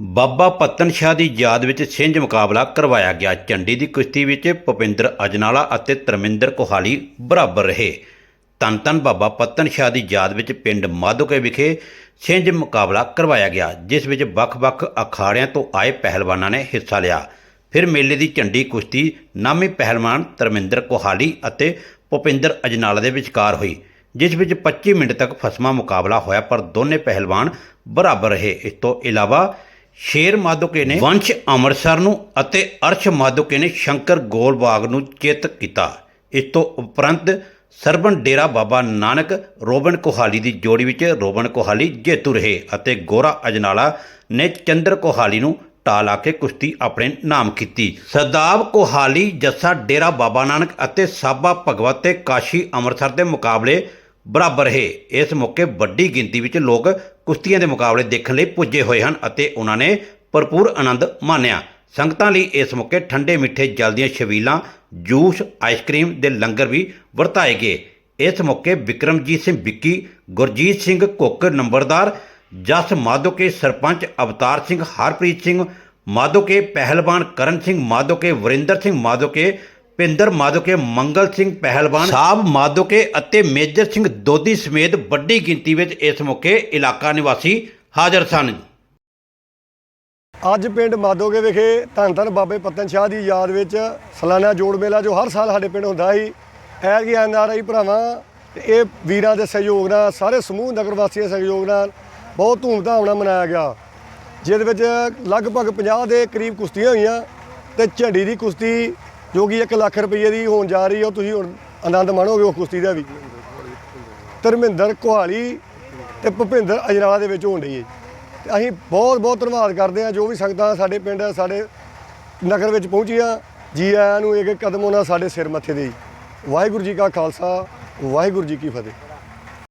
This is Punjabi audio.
ਬਾਬਾ ਪੱਤਨ ਸ਼ਾਹ ਦੀ ਯਾਦ ਵਿੱਚ ਛਿੰਝ ਮੁਕਾਬਲਾ ਕਰਵਾਇਆ ਗਿਆ। ਝੰਡੀ ਦੀ ਕੁਸ਼ਤੀ ਵਿੱਚ ਭੁਪਿੰਦਰ ਅਜਨਾਲਾ ਅਤੇ ਧਰਮਿੰਦਰ ਕੋਹਾਲੀ ਬਰਾਬਰ ਰਹੇ। ਧੰਨ ਧੰਨ ਬਾਬਾ ਪੱਤਨ ਸ਼ਾਹ ਦੀ ਯਾਦ ਵਿੱਚ ਪਿੰਡ ਮਾਧੋਕੇ ਵਿਖੇ ਛਿੰਝ ਮੁਕਾਬਲਾ ਕਰਵਾਇਆ ਗਿਆ, ਜਿਸ ਵਿੱਚ ਵੱਖ-ਵੱਖ ਅਖਾੜਿਆਂ ਤੋਂ ਆਏ ਪਹਿਲਵਾਨਾਂ ਨੇ ਹਿੱਸਾ ਲਿਆ। ਫਿਰ ਮੇਲੇ ਦੀ ਝੰਡੀ ਕੁਸ਼ਤੀ ਨਾਮੀ ਪਹਿਲਵਾਨ ਧਰਮਿੰਦਰ ਕੋਹਾਲੀ ਅਤੇ ਭੁਪਿੰਦਰ ਅਜਨਾਲਾ ਦੇ ਵਿਚਕਾਰ ਹੋਈ, ਜਿਸ ਵਿੱਚ 25 ਮਿੰਟ ਤੱਕ ਫਸਮਾ ਮੁਕਾਬਲਾ ਹੋਇਆ, ਪਰ ਦੋਨੇ ਪਹਿਲਵਾਨ ਬਰਾਬਰ ਰਹੇ। ਇਸ ਤੋਂ ਇਲਾਵਾ ਸ਼ੇਰ ਮਾਧੋਕੇ ਨੇ ਵੰਸ਼ ਅੰਮ੍ਰਿਤਸਰ ਨੂੰ ਅਤੇ ਅਰਸ਼ ਮਾਧੋਕੇ ਨੇ ਸ਼ੰਕਰ ਗੋਲਬਾਗ ਨੂੰ ਚਿੱਤ ਕੀਤਾ। ਇਸ ਤੋਂ ਉਪਰੰਤ ਸਰਬਨ ਡੇਰਾ ਬਾਬਾ ਨਾਨਕ, ਰੋਬਨ ਕੋਹਾਲੀ ਦੀ ਜੋੜੀ ਵਿੱਚ ਰੋਬਨ ਕੋਹਾਲੀ ਜੇਤੂ ਰਹੇ ਅਤੇ ਗੋਰਾ ਅਜਨਾਲਾ ਨੇ ਚੰਦਰ ਕੋਹਾਲੀ ਨੂੰ ਢਾਹ ਲਾ ਕੇ ਕੁਸ਼ਤੀ ਆਪਣੇ ਨਾਮ ਕੀਤੀ। ਸਰਦਾਬ ਕੋਹਾਲੀ ਜੱਸਾ ਡੇਰਾ ਬਾਬਾ ਨਾਨਕ ਅਤੇ ਸਾਬਾ ਭਗਵਤ ਤੇ ਕਾਸ਼ੀ ਅੰਮ੍ਰਿਤਸਰ ਦੇ ਮੁਕਾਬਲੇ ਬਰਾਬਰ ਰਹੇ ਇਸ ਮੌਕੇ ਵੱਡੀ ਗਿਣਤੀ ਵਿੱਚ ਲੋਕ ਕੁਸ਼ਤੀਆਂ ਦੇ ਮੁਕਾਬਲੇ ਦੇਖਣ ਲਈ ਪੁੱਜੇ ਹੋਏ ਹਨ ਅਤੇ ਉਹਨਾਂ ਨੇ ਭਰਪੂਰ ਆਨੰਦ ਮਾਣਿਆ। ਸੰਗਤਾਂ ਲਈ ਇਸ ਮੌਕੇ ਠੰਡੇ ਮਿੱਠੇ ਜਲ ਦੀਆਂ ਛਬੀਲਾਂ, ਜੂਸ ਆਈਸਕ੍ਰੀਮ ਦੇ ਲੰਗਰ ਵੀ ਵਰਤਾਏ ਗਏ। ਇਸ ਮੌਕੇ ਵਿਕਰਮਜੀਤ ਸਿੰਘ ਵਿੱਕੀ, ਗੁਰਜੀਤ ਸਿੰਘ ਕੁੱਕ ਨੰਬਰਦਾਰ, ਜਸ ਮਾਧੋਕੇ ਸਰਪੰਚ ਅਵਤਾਰ ਸਿੰਘ, ਹਰਪ੍ਰੀਤ ਸਿੰਘ ਮਾਧੋਕੇ ਪਹਿਲਵਾਨ ਕਰਨ ਸਿੰਘ ਮਾਧੋਕੇ ਵਰਿੰਦਰ ਸਿੰਘ ਮਾਧੋਕੇ ਪਿੰਦਰ ਮਾਧੋਕੇ ਮੰਗਲ ਸਿੰਘ ਪਹਿਲਵਾਨ ਸਾਹਿਬ ਮਾਧੋਕੇ ਅਤੇ ਮੇਜਰ ਸਿੰਘ ਦੋਦੀ ਸਮੇਤ ਵੱਡੀ ਗਿਣਤੀ ਵਿੱਚ ਇਸ ਮੌਕੇ ਇਲਾਕਾ ਨਿਵਾਸੀ ਹਾਜ਼ਰ ਸਨ। ਅੱਜ ਪਿੰਡ ਮਾਦੋਗੇ ਵਿਖੇ ਧੰਨ ਧੰਨ ਬਾਬੇ ਪੱਤਨ ਸ਼ਾਹ ਦੀ ਯਾਦ ਵਿੱਚ ਸਾਲਾਨਾ ਜੋੜ ਮੇਲਾ ਜੋ ਹਰ ਸਾਲ ਸਾਡੇ ਪਿੰਡ ਹੁੰਦਾ ਸੀ ਐਤਕੀ ਐਨ ਆਰ ਆਈ ਭਰਾਵਾਂ ਤੇ ਇਹ ਵੀਰਾਂ ਦੇ ਸਹਿਯੋਗ ਨਾਲ ਸਾਰੇ ਸਮੂਹ ਨਗਰ ਵਾਸੀਆਂ ਦੇ ਸਹਿਯੋਗ ਨਾਲ ਬਹੁਤ ਧੂਮਧਾਮ ਨਾਲ ਮਨਾਇਆ ਗਿਆ। ਜਿਹਦੇ ਵਿੱਚ ਲਗਭਗ 50 ਦੇ ਕਰੀਬ ਕੁਸ਼ਤੀਆਂ ਹੋਈਆਂ ਤੇ ਝੰਡੀ ਦੀ ਕੁਸ਼ਤੀ ਜੋ ਕਿ 1 ਲੱਖ ਰੁਪਏ ਦੀ ਹੋਣ ਜਾ ਰਹੀ ਹੈ, ਉਹ ਤੁਸੀਂ ਹੁਣ ਆਨੰਦ ਮਾਣੋਗੇ ਉਹ ਕੁਸ਼ਤੀ ਦਾ ਵੀ। ਧਰਮਿੰਦਰ ਕੁਹਾਲੀ ਤੇ ਭੁਪਿੰਦਰ ਅਜਨਾਲਾ ਦੇ ਵਿੱਚ ਹੋਣ ਡਈ ਹੈ ਤੇ ਅਸੀਂ ਬਹੁਤ ਬਹੁਤ ਧੰਨਵਾਦ ਕਰਦੇ ਹਾਂ, ਜੋ ਵੀ ਸੰਗਤਾਂ ਸਾਡੇ ਪਿੰਡ, ਸਾਡੇ ਨਗਰ ਵਿੱਚ ਪਹੁੰਚੀਆਂ, ਜੀ ਆਇਆਂ ਨੂੰ ਇੱਕ ਇੱਕ ਕਦਮ ਉਹਨਾਂ ਸਾਡੇ ਸਿਰ ਮੱਥੇ ਦੇ ਵਾਹਿਗੁਰੂ ਜੀ ਕਾ ਖਾਲਸਾ, ਵਾਹਿਗੁਰੂ ਜੀ ਕੀ ਫਤਿਹ।